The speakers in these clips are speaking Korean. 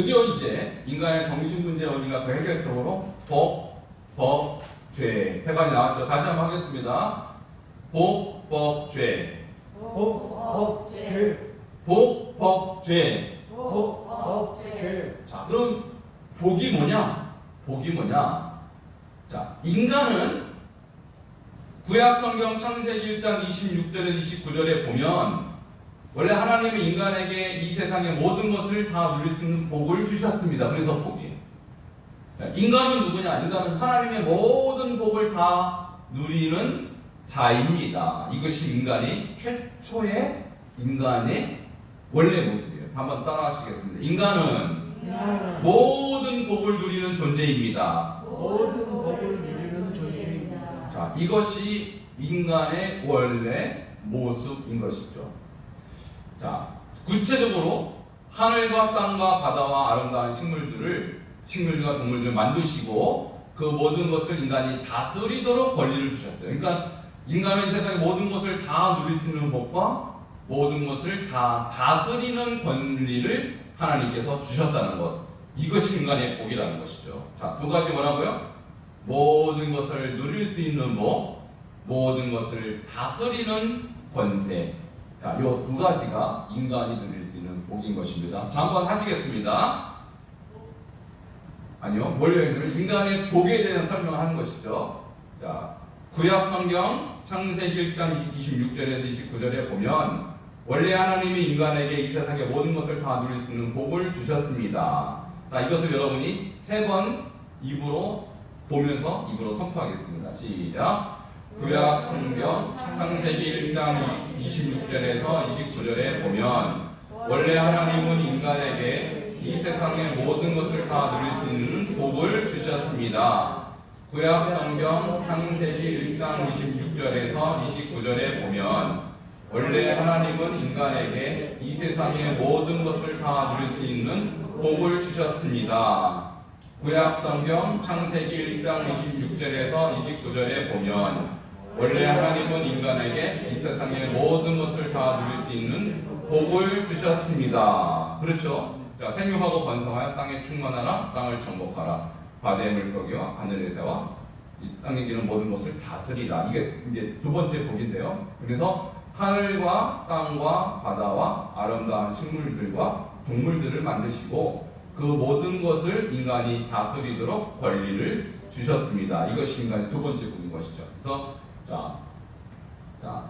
드디어 이제 인간의 정신문제 원리가 그 해결적으로 법, 법, 죄 해반이 나왔죠. 다시 한번 하겠습니다. 법, 법, 죄. 법, 법, 죄. 법, 법, 죄. 법, 법, 죄. 자, 그럼 복이 뭐냐? 복이 뭐냐? 자, 인간은 구약 성경 창세기 1장 26절에 29절에 보면 원래 하나님은 인간에게 이 세상의 모든 것을 다 누릴 수 있는 복을 주셨습니다. 그래서 복이에요. 자, 인간은 누구냐? 인간은 하나님의 모든 복을 다 누리는 자입니다. 이것이 인간이 최초의 인간의 원래 모습이에요. 한번 따라하시겠습니다. 인간은 모든 복을 누리는 존재입니다. 모든 법을 누리는 존재입니다. 자, 이것이 인간의 원래 모습인 것이죠. 자, 구체적으로 하늘과 땅과 바다와 아름다운 식물들을 식물들과 동물들을 만드시고 그 모든 것을 인간이 다스리도록 권리를 주셨어요. 그러니까 인간은 이 세상의 모든 것을 다 누릴 수 있는 법과 모든 것을 다 다스리는 권리를 하나님께서 주셨다는 것. 이것이 인간의 복이라는 것이죠. 자, 두 가지 뭐라고요? 모든 것을 누릴 수 있는 법, 모든 것을 다스리는 권세. 자, 이 두 가지가 인간이 누릴 수 있는 복인 것입니다. 자, 한번 하시겠습니다. 아니요, 원래는 인간의 복에 대한 설명을 하는 것이죠. 자, 구약 성경 창세기 1장 26절에서 29절에 보면 원래 하나님이 인간에게 이 세상의 모든 것을 다 누릴 수 있는 복을 주셨습니다. 자, 이것을 여러분이 세 번 입으로 보면서 입으로 선포하겠습니다. 시작. 구약 성경 창세기 1장 26절에서 29절에 보면 원래 하나님은 인간에게 이 세상의 모든 것을 다 누릴 수 있는 복을 주셨습니다. 구약 성경 창세기 1장 26절에서 29절에 보면 원래 하나님은 인간에게 이 세상의 모든 것을 다 누릴 수 있는 복을 주셨습니다. 구약 성경 창세기 1장 26절에서 29절에 보면 원래 하나님은 인간에게 이 세상의 모든 것을 다 누릴 수 있는 복을 주셨습니다. 그렇죠? 자, 생육하고 번성하여 땅에 충만하라, 땅을 정복하라, 바다의 물고기와 하늘의 새와 이 땅에 기는 모든 것을 다스리라. 이게 이제 두 번째 복인데요. 그래서 하늘과 땅과 바다와 아름다운 식물들과 동물들을 만드시고 그 모든 것을 인간이 다스리도록 권리를 주셨습니다. 이것이 인간의 두 번째 복인 것이죠. 그래서 자, 자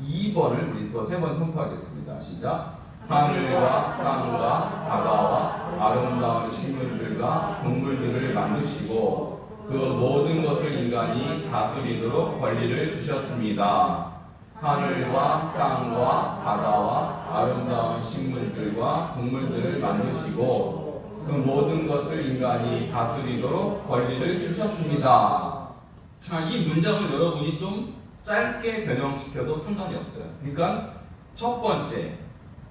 2번을 우리 또 세 번 선포하겠습니다. 시작. 하늘과 땅과 바다와 아름다운 식물들과 동물들을 만드시고 그 모든 것을 인간이 다스리도록 권리를 주셨습니다. 하늘과 땅과 바다와 아름다운 식물들과 동물들을 만드시고 그 모든 것을 인간이 다스리도록 권리를 주셨습니다. 자, 이 문장을 여러분이 좀 짧게 변형시켜도 상관이 없어요. 그러니까 첫 번째,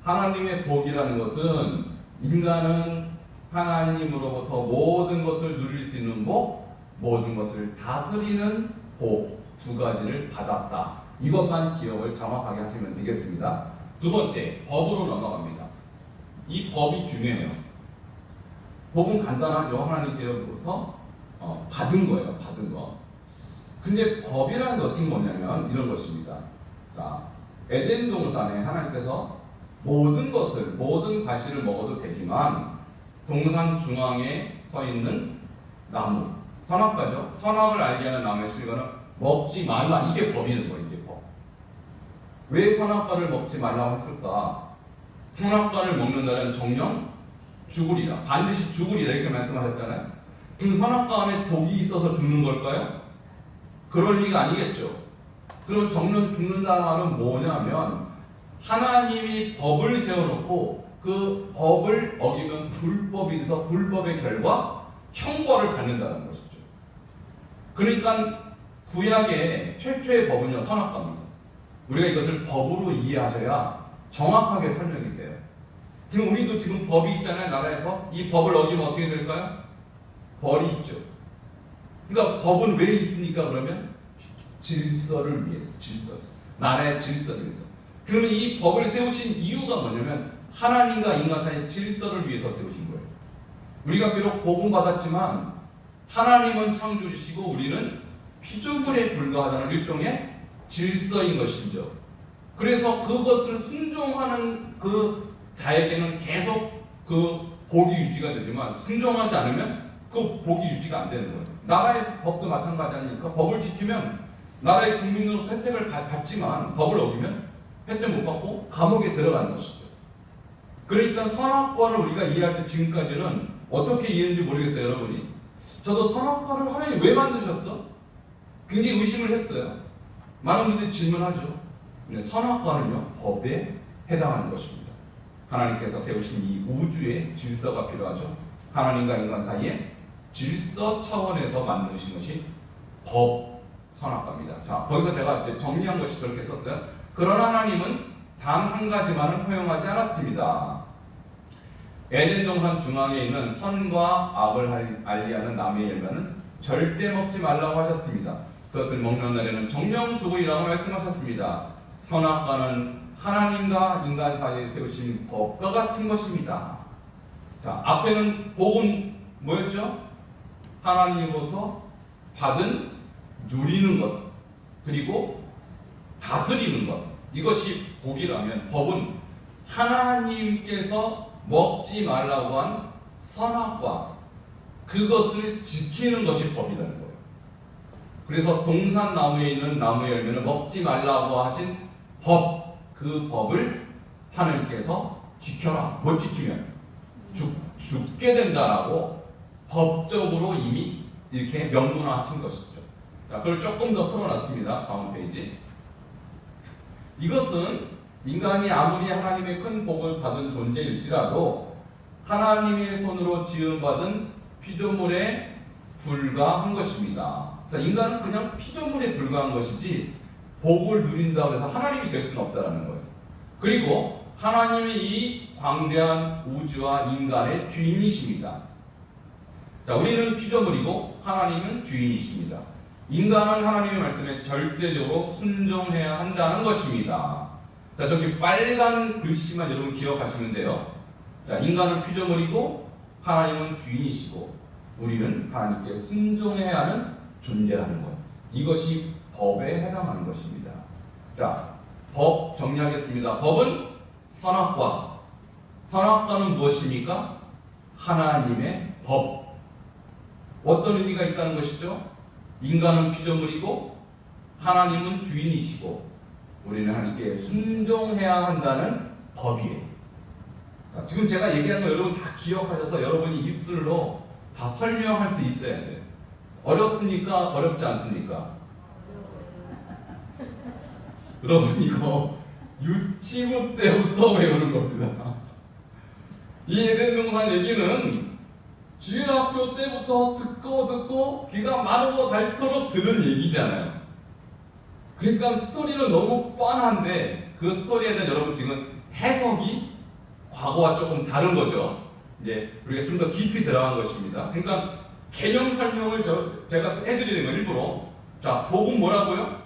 하나님의 복이라는 것은 인간은 하나님으로부터 모든 것을 누릴 수 있는 복, 모든 것을 다스리는 복 두 가지를 받았다. 이것만 기억을 정확하게 하시면 되겠습니다. 두 번째, 법으로 넘어갑니다. 이 법이 중요해요. 법은 간단하죠. 하나님께로부터 어, 받은 거예요. 받은 거. 근데 법이라는 것은 뭐냐면 이런 것입니다. 자, 에덴 동산에 하나님께서 모든 것을 모든 과실을 먹어도 되지만 동산 중앙에 서 있는 나무 선악과죠. 선악을 알게 하는 나무의 실과는 먹지 말라 이게 법이는 거예요. 이게 법. 왜 선악과를 먹지 말라고 했을까? 선악과를 먹는다는 정령 죽으리라 반드시 죽으리라 이렇게 말씀하셨잖아요. 그럼 선악과 안에 독이 있어서 죽는 걸까요? 그럴 리가 아니겠죠. 그럼 정령 죽는다는 말은 뭐냐면 하나님이 법을 세워놓고 그 법을 어기면 불법이 돼서 불법의 결과 형벌을 받는다는 것이죠. 그러니까 구약의 최초의 법은요 선악과입니다. 우리가 이것을 법으로 이해하셔야 정확하게 설명이 돼요. 그럼 우리도 지금 법이 있잖아요 나라의 법. 이 법을 어기면 어떻게 될까요? 벌이 있죠. 그러니까 법은 왜 있습니까? 그러면 질서를 위해서, 질서. 나라의 질서를 위해서. 그러면 이 법을 세우신 이유가 뭐냐면 하나님과 인간 사이의 질서를 위해서 세우신 거예요. 우리가 비록 복음 받았지만 하나님은 창조주시고 우리는 피조물에 불과하다는 일종의 질서인 것이죠. 그래서 그것을 순종하는 그 자에게는 계속 그 복이 유지가 되지만 순종하지 않으면 그 복이 유지가 안 되는 거예요. 나라의 법도 마찬가지 아닙니까? 법을 지키면 나라의 국민으로서 혜택을 받- 받지만 법을 어기면 혜택 못 받고 감옥에 들어가는 것이죠. 그러니까 선악과를 우리가 이해할 때 지금까지는 어떻게 이해했는지 모르겠어요, 여러분이. 저도 선악과를 하나님 왜 만드셨어? 굉장히 의심을 했어요. 많은 분들이 질문하죠. 근데 선악과는요, 법에 해당하는 것입니다. 하나님께서 세우신 이 우주의 질서가 필요하죠. 하나님과 인간 사이에 질서 차원에서 만드신 것이 법 선악과입니다. 자, 거기서 제가 이제 정리한 것이 저렇게 썼어요. 그러나 하나님은 단 한 가지만은 허용하지 않았습니다. 에덴 동산 중앙에 있는 선과 악을 알- 알리하는 나무의 열매는 절대 먹지 말라고 하셨습니다. 그것을 먹는 날에는 정령 죽으리라고 말씀하셨습니다. 선악과는 하나님과 인간 사이에 세우신 법과 같은 것입니다. 자, 앞에는 복은 뭐였죠? 하나님으로부터 받은 누리는 것, 그리고 다스리는 것. 이것이 복이라면 법은 하나님께서 먹지 말라고 한 선악과 그것을 지키는 것이 법이라는 거예요. 그래서 동산 나무에 있는 나무의 열매는 먹지 말라고 하신 법, 그 법을 하나님께서 지켜라. 못 지키면 죽, 죽게 된다라고 법적으로 이미 이렇게 명문화하신 것이죠. 자, 그걸 조금 더 풀어놨습니다. 다음 페이지. 이것은 인간이 아무리 하나님의 큰 복을 받은 존재일지라도 하나님의 손으로 지음받은 피조물에 불과한 것입니다. 그래서 인간은 그냥 피조물에 불과한 것이지 복을 누린다고 해서 하나님이 될 수는 없다는 거예요. 그리고 하나님이 이 광대한 우주와 인간의 주인이십니다. 자, 우리는 피조물이고 하나님은 주인이십니다. 인간은 하나님의 말씀에 절대적으로 순종해야 한다는 것입니다. 자, 저기 빨간 글씨만 여러분 기억하시면 돼요. 자, 인간은 피조물이고 하나님은 주인이시고 우리는 하나님께 순종해야 하는 존재라는 거예요. 이것이 법에 해당하는 것입니다. 자, 법 정리하겠습니다. 법은 선악과. 선악과는 무엇입니까? 하나님의 법. 어떤 의미가 있다는 것이죠? 인간은 피조물이고 하나님은 주인이시고 우리는 하나님께 순종해야 한다는 법이에요. 자, 지금 제가 얘기하는 거 여러분 다 기억하셔서 여러분이 입술로 다 설명할 수 있어야 돼요. 어렵습니까? 어렵지 않습니까? 여러분 이거 유치부 때부터 외우는 겁니다. 이 에덴 동산 얘기는 주일 학교 때부터 듣고 듣고 귀가 마르고 닳도록 들은 얘기잖아요. 그러니까 스토리는 너무 뻔한데 그 스토리에 대한 여러분 지금 해석이 과거와 조금 다른 거죠. 이제 우리가 좀 더 깊이 들어간 것입니다. 그러니까 개념 설명을 저, 제가 해드리는 거 일부러 자 복은 뭐라고요?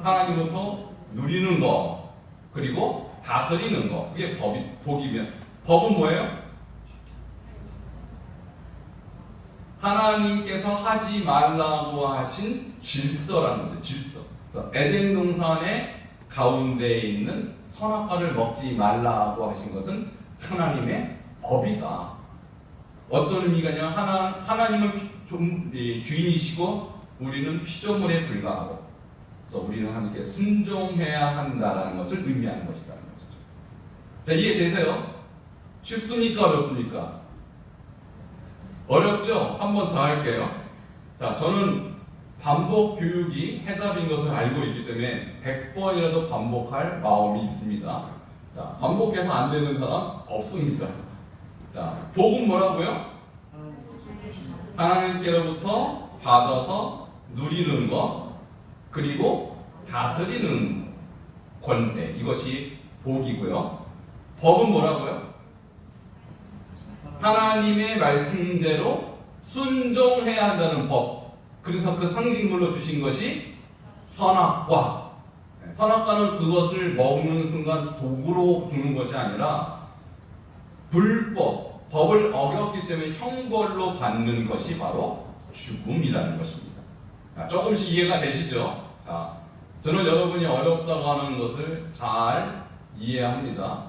하나님부터 누리는 거 그리고 다스리는 거 그게 법이 복이면 법은 뭐예요? 하나님께서 하지 말라고 하신 질서라는 거죠 질서 그래서 에덴 동산의 가운데에 있는 선악과를 먹지 말라고 하신 것은 하나님의 법이다 어떤 의미가 냐면 하나, 하나님은 피- 좀, 이, 주인이시고 우리는 피조물에 불과하고 그래서 우리는 하나님께 순종해야 한다라는 것을 의미하는 것이라는 것이죠. 자, 이해 되세요? 쉽습니까? 어렵습니까? 어렵죠? 한 번 더 할게요. 자, 저는 반복 교육이 해답인 것을 알고 있기 때문에 100번이라도 반복할 마음이 있습니다. 자, 반복해서 안 되는 사람 없습니다. 자, 복은 뭐라고요? 하나님께로부터 받아서 누리는 것, 그리고 다스리는 권세. 이것이 복이고요. 법은 뭐라고요? 하나님의 말씀대로 순종해야 한다는 법. 그래서 그 상징물로 주신 것이 선악과. 네, 선악과는 그것을 먹는 순간 독으로 주는 것이 아니라 불법, 법을 어겼기 때문에 형벌로 받는 것이 바로 죽음이라는 것입니다. 자, 조금씩 이해가 되시죠? 자, 저는 여러분이 어렵다고 하는 것을 잘 이해합니다.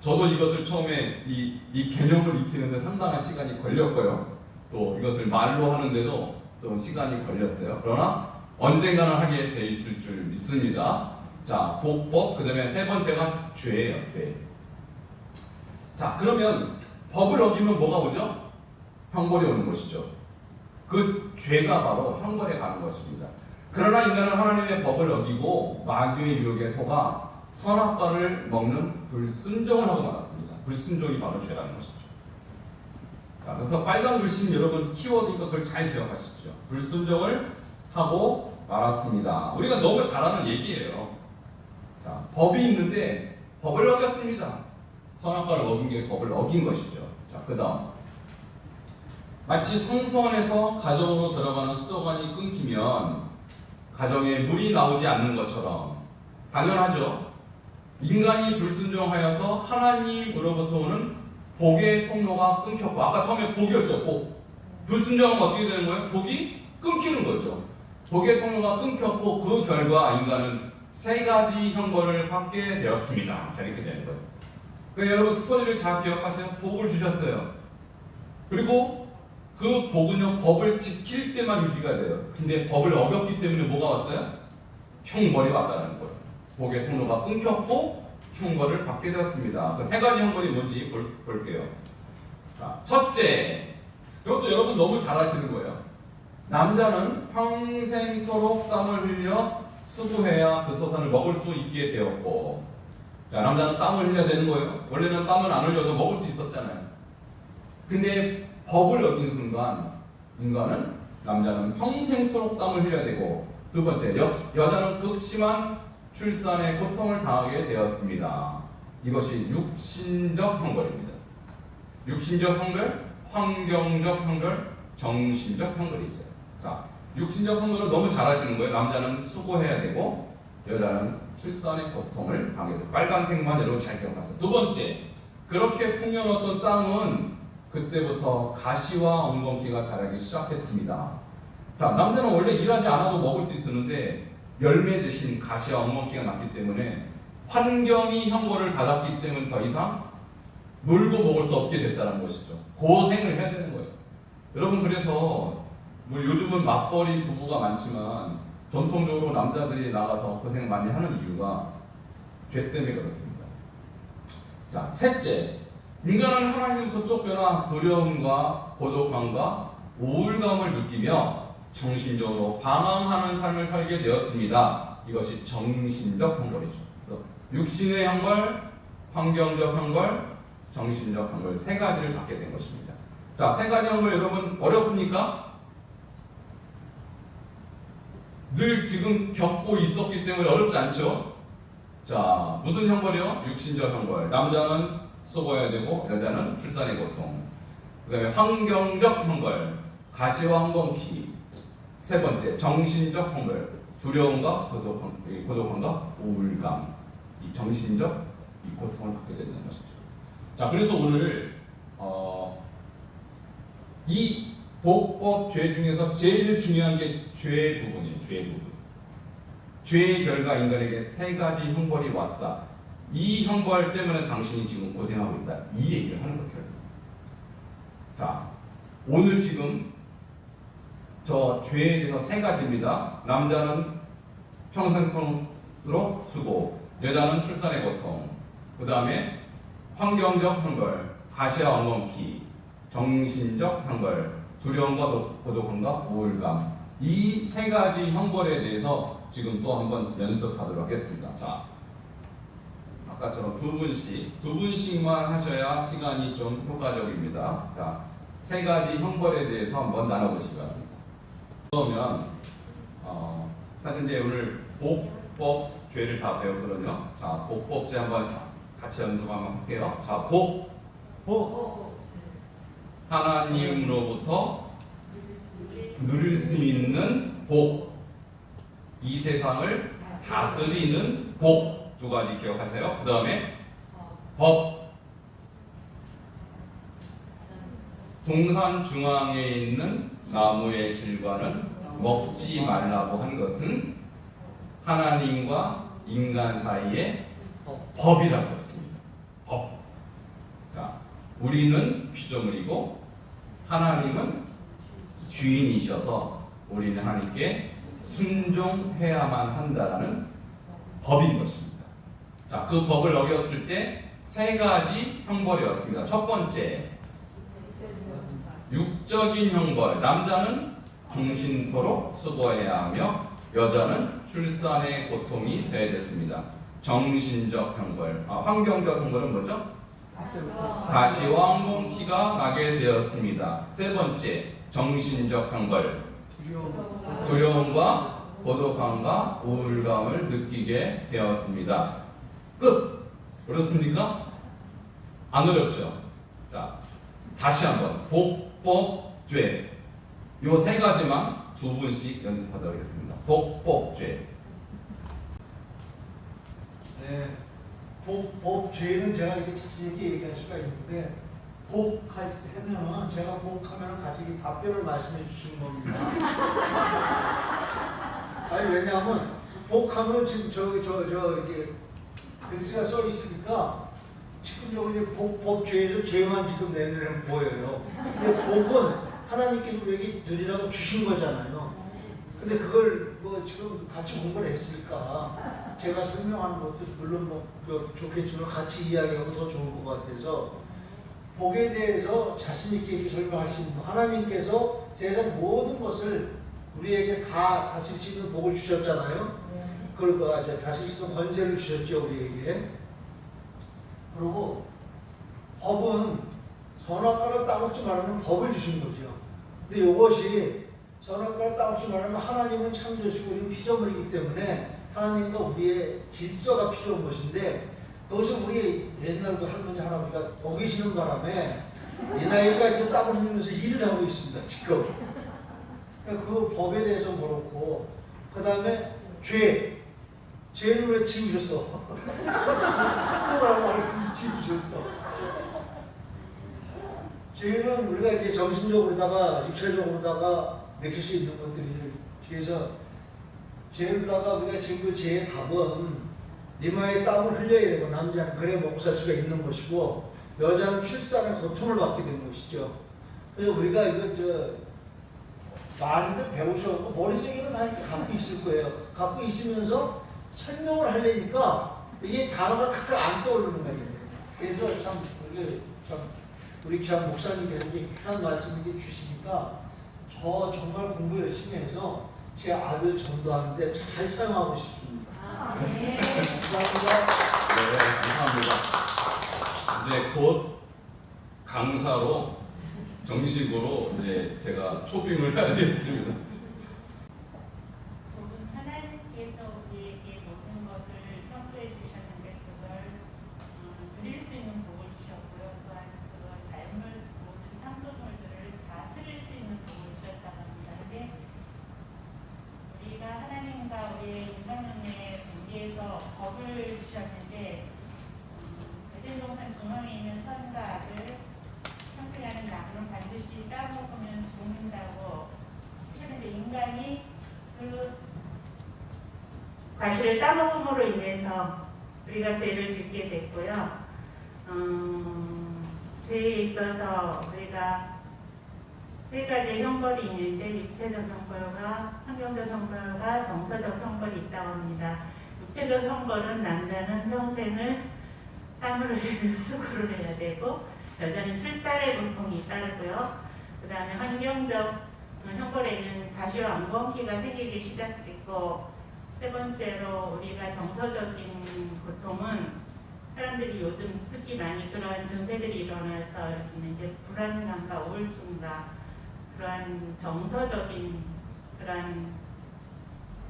저도 이것을 처음에 이, 이 개념을 익히는데 상당한 시간이 걸렸고요. 또 이것을 말로 하는데도 좀 시간이 걸렸어요. 그러나 언젠가는 하게 돼 있을 줄 믿습니다. 자, 복법, 그 다음에 세 번째가 죄예요, 죄. 자, 그러면 법을 어기면 뭐가 오죠? 형벌이 오는 것이죠. 그 죄가 바로 형벌에 가는 것입니다. 그러나 인간은 하나님의 법을 어기고 마귀의 유혹에 속아 선악과를 먹는 불순종을 하고 말았습니다. 불순종이 바로 죄라는 것이죠. 자, 그래서 빨간 글씨는 여러분 키워드니까 그걸 잘 기억하십시오. 불순종을 하고 말았습니다. 우리가 너무 잘 아는 얘기예요. 자, 법이 있는데 법을 어겼습니다. 선악과를 먹은 게 법을 어긴 것이죠. 자, 그 다음. 마치 성소원에서 가정으로 들어가는 수도관이 끊기면 가정에 물이 나오지 않는 것처럼 당연하죠. 인간이 불순종하여서 하나님으로부터 오는 복의 통로가 끊겼고 아까 처음에 복이었죠. 복. 불순종하면 어떻게 되는 거예요? 복이 끊기는 거죠. 복의 통로가 끊겼고 그 결과 인간은 세 가지 형벌을 받게 되었습니다. 자 이렇게 되는 거예요. 그러니까 여러분 스토리를 잘 기억하세요. 복을 주셨어요. 그리고 그 복은요 법을 지킬 때만 유지가 돼요. 근데 법을 어겼기 때문에 뭐가 왔어요? 형벌이 왔다는 거예요. 복의 통로가 끊겼고 형벌을 받게 되었습니다. 그 세 가지 형벌이 뭔지 볼, 볼게요. 자, 첫째, 이것도 여러분 너무 잘 아시는 거예요. 남자는 평생토록 땀을 흘려 수고해야 그 소산을 먹을 수 있게 되었고, 자, 남자는 땀을 흘려야 되는 거예요. 원래는 땀을 안 흘려도 먹을 수 있었잖아요. 근데 법을 어긴 순간 인간은 남자는 평생토록 땀을 흘려야 되고 두 번째 여, 여자는 극심한 출산의 고통을 당하게 되었습니다. 이것이 육신적 형벌입니다. 육신적 형벌, 환경적 형벌, 정신적 형벌이 있어요. 자, 육신적 형벌은 너무 잘 아시는 거예요. 남자는 수고해야 되고 여자는 출산의 고통을 당하게 돼요. 빨간색만 여러분 잘 기억하세요. 두 번째, 그렇게 풍요로웠던 땅은 그때부터 가시와 엉겅퀴가 자라기 시작했습니다. 자, 남자는 원래 일하지 않아도 먹을 수 있었는데 열매 대신 가시와 엉겅퀴가 났기 때문에 환경이 형벌을 받았기 때문에 더 이상 놀고 먹을 수 없게 됐다는 것이죠. 고생을 해야 되는 거예요. 여러분 그래서 뭐 요즘은 맞벌이 부부가 많지만 전통적으로 남자들이 나가서 고생 많이 하는 이유가 죄 때문에 그렇습니다. 자, 셋째, 인간은 하나님부터 쫓겨나 두려움과 고독함과 우울감을 느끼며 정신적으로 방황하는 삶을 살게 되었습니다. 이것이 정신적 형벌이죠. 그래서 육신의 형벌, 환경적 형벌, 정신적 형벌 세 가지를 받게 된 것입니다. 자, 세 가지 형벌 여러분 어렵습니까? 늘 지금 겪고 있었기 때문에 어렵지 않죠? 자, 무슨 형벌이요? 육신적 형벌. 남자는 썩어야 되고 여자는 출산의 고통. 그 다음에 환경적 형벌, 가시와 엉겅퀴. 세 번째 정신적 형벌, 두려움과 고독함, 이 고독함과 우울감. 이 정신적 이 고통을 받게 되는 것이죠. 자, 그래서 오늘 어, 이 복법 죄 중에서 제일 중요한 게 죄 부분이에요. 죄 부분. 죄의 결과 인간에게 세 가지 형벌이 왔다. 이 형벌 때문에 당신이 지금 고생하고 있다. 이 얘기를 하는 거죠. 자, 오늘 지금 저 죄에 대해서 세 가지입니다. 남자는 평생토록 수고, 여자는 출산의 고통, 그 다음에 환경적 형벌, 가시와 엉겅퀴, 정신적 형벌, 두려움과 도- 고독함과 우울감. 이 세 가지 형벌에 대해서 지금 또 한번 연습하도록 하겠습니다. 자, 아까처럼 두 분씩, 두 분씩만 하셔야 시간이 좀 효과적입니다. 자, 세 가지 형벌에 대해서 한번 나눠보시기 바랍니다. 그러면, 어, 사실 이제 오늘 복법 죄를 다 배웠거든요. 자, 복법죄 한번 같이 연습 한번 할게요. 자, 복, 복, 하나님으로부터 누릴 수 있는 복, 이 세상을 다스리는 복 두 가지 기억하세요. 그 다음에 법, 동산 중앙에 있는 나무의 실과는 먹지 말라고 한 것은 하나님과 인간 사이의 법이라고 했습니다. 법. 자, 우리는 피조물이고 하나님은 주인이셔서 우리는 하나님께 순종해야만 한다라는 법인 것입니다. 자, 그 법을 어겼을 때 세 가지 형벌이었습니다. 첫 번째, 육적인 형벌. 남자는 종신토록 수고해야 하며 여자는 출산의 고통이 돼야 됐습니다. 정신적 형벌. 아, 환경적 형벌은 뭐죠? 다시 왕봉키가 나게 되었습니다. 세 번째, 정신적 형벌. 두려움. 두려움과 고독함과 우울감을 느끼게 되었습니다. 끝. 그렇습니까? 안 어렵죠? 자, 다시 한번 복 법죄. 요 세 가지만 두 분씩 연습하도록 하겠습니다. 복법죄. 네. 복, 복, 죄는 제가 이렇게 있게 얘기할 수가 있는데, 하면은, 제가 복하면 같이 답변을 말씀해 주시는 겁니다. 아니, 왜냐하면, 복하면 지금 저, 저, 저, 이렇게 글씨가 써 있으니까, 지금 여기 복, 법, 죄에서 죄만 지금 내는 보여요. 근데 복은 하나님께서 우리에게 드리라고 주신 거잖아요. 근데 그걸 뭐 지금 같이 공부를 했으니까 제가 설명하는 것도 물론 뭐 좋겠지만 같이 이야기하면 더 좋을 것 같아서 복에 대해서 자신 있게 설명하시는 분 하나님께서 세상 모든 것을 우리에게 다 다스릴 수 있는 복을 주셨잖아요. 그걸 그 이제 다스릴 수 있는 권세를 주셨죠 우리에게. 그리고 법은 선악과를 따먹지 말라는 법을 주신 거죠. 근데 이것이 선악과를 따먹지 말라면 하나님은 창조시고 우리는 피조물이기 때문에 하나님과 우리의 질서가 필요한 것인데 그것을 우리 옛날 그 할머니 할아버지가 어기시는 바람에 이 나이까지도 땀을 흘리면서 일을 하고 있습니다 지금 그러니까 그 법에 대해서 그렇고 그 다음에 죄 죄를 왜 지우셨어? 뭐라고 지우셨어? 죄는 우리가 이제 정신적으로다가 육체적으로다가 느낄 수 있는 것들이 그래서 죄로다가 우리가 지금 그 죄의 답은 이마에 땀을 흘려야 되고 남자는 그래 먹고 살 수가 있는 것이고 여자는 출산의 고통을 받게 되는 것이죠. 그래서 우리가 이거 저 많이들 배우셔고 머릿속에는 다 이렇게 갖고 있을 거예요. 갖고 있으면서 설명을 하려니까 이게 단어가 크게 안 떠오르는 거예요. 그래서 참 우리 참 우리 귀한 목사님께서 이렇게 귀한 말씀 이렇게 주시니까 저 정말 공부 열심히 해서 제 아들 전도하는데 잘 사용하고 싶습니다. 네, 감사합니다. 감사합니다. 이제 곧 강사로 정식으로 이제 제가 초빙을 해야겠습니다. 복은 하나님께서 우리에게 모든 것을 청구해 주셨는데 그걸 어, 드릴 수 있는 복을 주셨고요. 또한 그 삶을 모든 창조물들을 다스릴 수 있는 복을 주셨다고 합니다. 근데 우리가 하나님과 우리의 인간관계에 위해서 법을 주셨는데 음, 에덴동산 중앙에 있는 선과 악을 상대하는 나무는 반드시 따먹으면 죽는다고 하셨는데 인간이 그 과실을 따먹음으로 인해서 우리가 죄를 짓게 됐고요. 음, 죄에 있어서 우리가 세 가지 형벌이 있는데 육체적 형벌과 환경적 형벌과 정서적 형벌이 있다고 합니다. 육체적 형벌은 남자는 평생을 땀을 흘리며 수고를 해야 되고 여자는 출산의 고통이 따르고요. 그 다음에 환경적 형벌에는 가시왕건기가 생기기 시작됐고 세 번째로 우리가 정서적인 고통은 사람들이 요즘 특히 많이 그러한 증세들이 일어나서 있는데 불안감과 우울증과 그러한 정서적인 그러한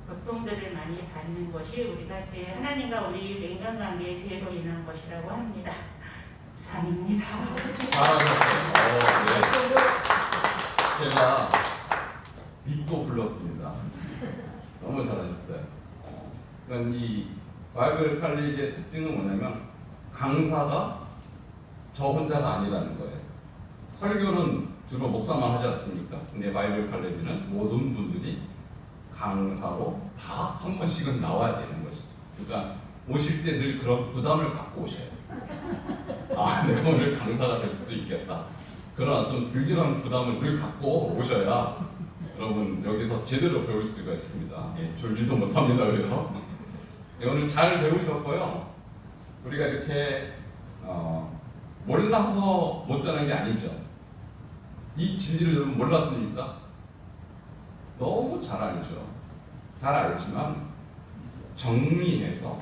고통들을 많이 받는 것이 우리가 제 하나님과 우리 인간 관계의 죄로 인한 것이라고 합니다. 잘하셨어요. 어, 네. 제가 믿고 불렀습니다. 너무 잘하셨어요. 그러니까 이 바이블 칼리지의 특징은 뭐냐면 강사가 저 혼자가 아니라는 거예요. 설교는 주로 목사만 하지 않습니까? 근데 바이블 칼레지는 모든 분들이 강사로 다 한 번씩은 나와야 되는 것이죠. 그러니까 오실 때 늘 그런 부담을 갖고 오셔야 돼요. 아, 내가 오늘 강사가 될 수도 있겠다. 그런 좀 불길한 부담을 늘 갖고 오셔야 여러분 여기서 제대로 배울 수가 있습니다. 예, 졸지도 못합니다. 그래서 예, 오늘 잘 배우셨고요. 우리가 이렇게 어, 몰라서 못 자는 게 아니죠. 이 진리를 여러분 몰랐습니까? 너무 잘 알죠. 잘 알지만 정리해서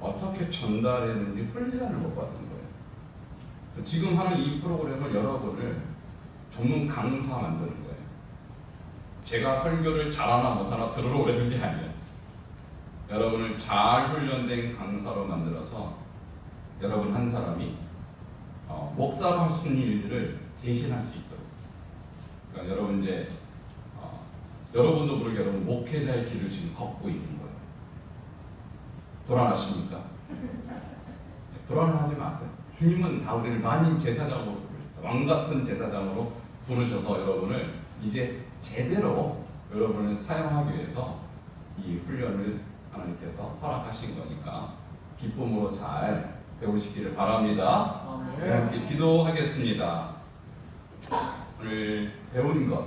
어떻게 전달했는지 훈련을 못 받은 거예요. 지금 하는 이 프로그램을 여러분을 전문 강사 만드는 거예요. 제가 설교를 잘하나 못하나 들으러 오라는 게 아니에요. 여러분을 잘 훈련된 강사로 만들어서 여러분 한 사람이 어, 목사가 할수 있는 일들을 대신할 수 있도록. 그러니까 여러분 이제 어, 여러분도 모르게 여러분 목회자의 길을 지금 걷고 있는 거예요. 불안하십니까? 네, 불안하지 마세요. 주님은 다 우리를 만인 제사장으로 부르셨어요. 왕 같은 제사장으로 부르셔서 여러분을 이제 제대로 여러분을 사용하기 위해서 이 훈련을 하나님께서 허락하신 거니까 기쁨으로 잘 배우시기를 바랍니다. 네, 함께 기도하겠습니다. 오늘 배운 것,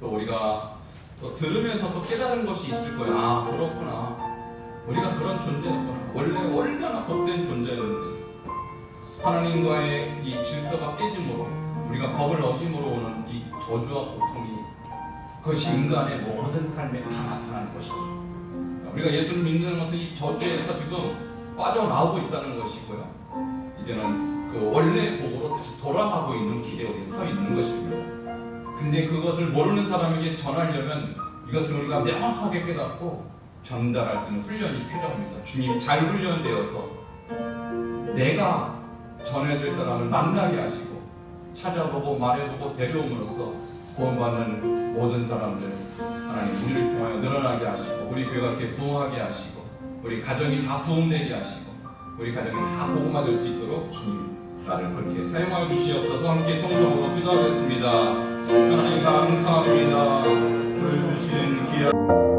또 우리가 또 들으면서 또 깨달은 것이 있을 거예요. 아, 그렇구나. 우리가 그런 존재였구나. 원래 얼마나 복된 존재였는데 하나님과의 이 질서가 깨짐으로 우리가 법을 어김으로 오는 이 저주와 고통이 그것이 인간의 모든 삶에 다 나타나는 것이죠. 우리가 예수를 믿는 것은 이 저주에서 지금 빠져나오고 있다는 것이고요. 이제는 그 원래 복으로 다시 돌아가고 있는 길에 우리는 서 있는 것입니다. 근데 그것을 모르는 사람에게 전하려면 이것을 우리가 명확하게 깨닫고 전달할 수 있는 훈련이 필요합니다. 주님 잘 훈련되어서 내가 전해줄 사람을 만나게 하시고 찾아보고 말해보고 데려옴으로써 구원받는 모든 사람들 하나님 우리를 통하여 늘어나게 하시고 우리 교회가 이렇게 부흥하게 하시고 우리 가정이 다 부흥되게 하시고 우리 가정이 다 복음화 될 수 있도록 주님 나를 그렇게 사용하여 주시옵소서. 함께 통성으로 기도하겠습니다. 하나님 감사합니다. 우리 주신 귀한